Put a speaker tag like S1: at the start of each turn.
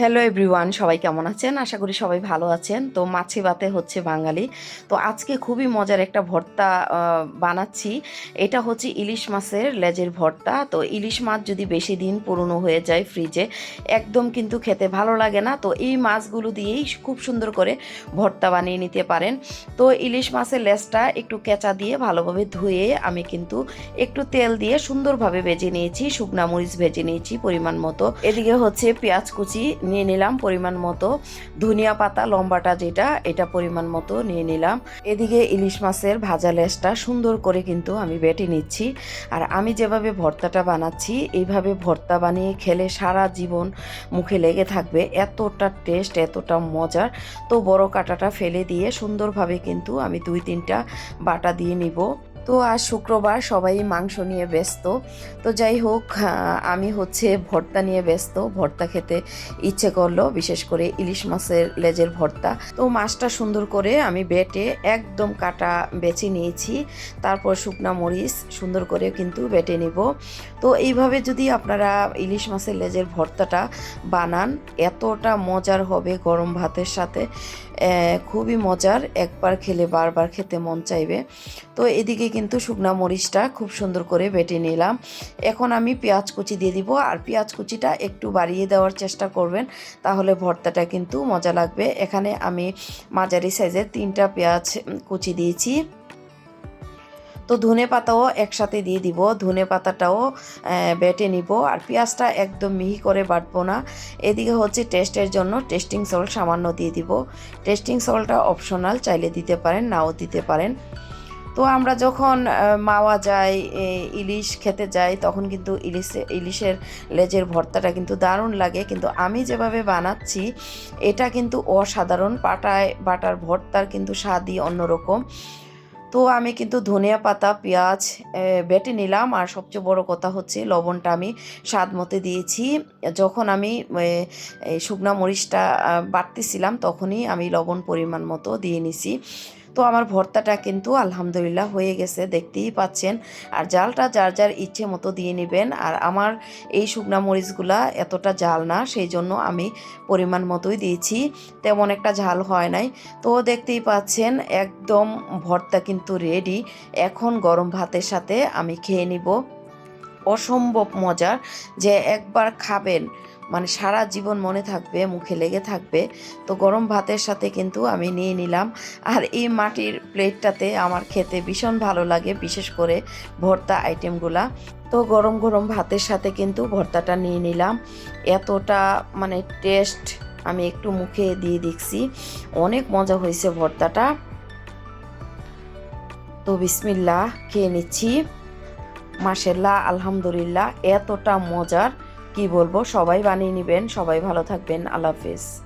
S1: Hello everyone সবাই কেমন আছেন? আশা করি সবাই ভালো আছেন। তো মাছি ভাতে হচ্ছে বাঙালি। তো আজকে খুবই মজার একটা ভর্তা বানাচ্ছি। এটা হচ্ছে ইলিশ মাছের লেজের ভর্তা। তো ইলিশ মাছ যদি বেশি দিন পুরনো হয়ে যায় ফ্রিজে, একদম কিন্তু খেতে ভালো লাগে না। তো এই মাছগুলো দিয়েই খুব সুন্দর করে ভর্তা বানিয়ে নিতে পারেন। তো ইলিশ মাছের লেজটা একটু কেঁচা দিয়ে ভালোভাবে ধুয়ে আমি কিন্তু একটু তেল দিয়ে সুন্দরভাবে ভেজে নিয়েছি। শুকনা মরিচ ভেজে নিয়েছি পরিমাণ মতো। এদিকে হচ্ছে পেঁয়াজ কুচি নিয়ে নিলাম পরিমাণ মতো। ধনিয়া পাতা, লম্বাটা যেটা, এটা পরিমাণ মতো নিয়ে নিলাম। এদিকে ইলিশ মাছের ভাজা লেসটা সুন্দর করে কিন্তু আমি বেটে নিচ্ছি। আর আমি যেভাবে ভর্তাটা বানাচ্ছি, এইভাবে ভর্তা বানিয়ে খেলে সারা জীবন মুখে লেগে থাকবে। এতটা টেস্ট, এতটা মজার। তো বড় কাঁটাটা ফেলে দিয়ে সুন্দরভাবে কিন্তু আমি দুই তিনটা বাটা দিয়ে নিব। তো আজ শুক্রবার সবাই মাংস নিয়ে ব্যস্ত। তো যাই হোক আমি হচ্ছে ভর্তা নিয়ে ব্যস্ত। ভর্তা খেতে ইচ্ছে করল, বিশেষ করে ইলিশ মাছের লেজের ভর্তা। তো মাছটা সুন্দর করে আমি বেটে একদম কাটা বেছে নিয়েছি। তারপর শুকনা মরিচ সুন্দর করে কিন্তু বেটে নিব। তো এইভাবে যদি আপনারা ইলিশ মাছের লেজের ভর্তাটা বানান, এতটা মজার হবে গরম ভাতের সাথে। খুবই মজার, একবার খেলে বারবার খেতে মন চাইবে। তো এদিকে কিন্তু শুকনা মরিচটা খুব সুন্দর করে বেটে নিলাম। এখন আমি পেঁয়াজ কুচি দিয়ে দিব আর পেঁয়াজ কুচিটা একটু বাড়িয়ে দেওয়ার চেষ্টা করবেন, তাহলে ভর্তাটা কিন্তু মজা লাগবে। এখানে আমি মাঝারি সাইজের তিনটা পেঁয়াজ কুচি দিয়েছি। তো ধনে পাতাও একসাথে দিয়ে দিব, ধনে পাতাটাও বেটে নিব আর পেঁয়াজটা একদম মিহি করে বাটবো না। এদিকে হচ্ছে টেস্টের জন্য টেস্টিং সল্ট সামান্য দিয়ে দিব। টেস্টিং সল্টটা অপশনাল, চাইলে দিতে পারেন, নাও দিতে পারেন। তো আমরা যখন মাওয়া যাই ইলিশ খেতে যাই তখন কিন্তু ইলিশ ইলিশের লেজের ভর্তাটা কিন্তু দারুণ লাগে। কিন্তু আমি যেভাবে বানাচ্ছি এটা কিন্তু অসাধারণ। পাটায় বাটার ভর্তার কিন্তু স্বাদই অন্যরকম। তো আমি কিন্তু ধনিয়া পাতা পেঁয়াজ বেটে নিলাম। আর সবচেয়ে বড় কথা হচ্ছে লবণটা আমি স্বাদ মতে দিয়েছি। যখন আমি শুকনা মরিচটা আহ, বাটতেছিলাম তখনই আমি লবণ পরিমাণ মতো দিয়ে নিছি। তো আমার ভর্তাটা কিন্তু আলহামদুলিল্লাহ হয়ে গেছে, দেখতেই পাচ্ছেন। আর জালটা যার যার ইচ্ছে মতো দিয়ে নেবেন। আর আমার এই শুকনা মরিচগুলা এতটা জাল না, সেই জন্য আমি পরিমাণ মতোই দিয়েছি। তেমন একটা ঝাল হয় নাই। তো দেখতেই পাচ্ছেন, একদম ভর্তা কিন্তু রেডি এখন গরম ভাতের সাথে আমি খেয়ে নিব। অসম্ভব মজার যে একবার খাবেন মানে সারা জীবন মনে থাকবে, মুখে লেগে থাকবে। তো গরম ভাতের সাথে কিন্তু আমি নিয়ে নিলাম। আর এই মাটির প্লেটটাতে আমার খেতে ভীষণ ভালো লাগে, বিশেষ করে ভর্তা আইটেমগুলা। তো গরম গরম ভাতের সাথে কিন্তু ভর্তাটা নিয়ে নিলাম। এতটা মানে টেস্ট আমি একটু মুখে দিয়ে দেখছি। অনেক মজা হয়েছে ভর্তাটা। তো বিসমিল্লাহ, খেয়ে নিচ্ছি। মাসাল্লাহ আলহামদুলিল্লাহ, এতটা মজার। কি বলব? সবাই বানিয়ে নেবেন সবাই ভালো থাকবেন। আল্লাহ হাফিজ।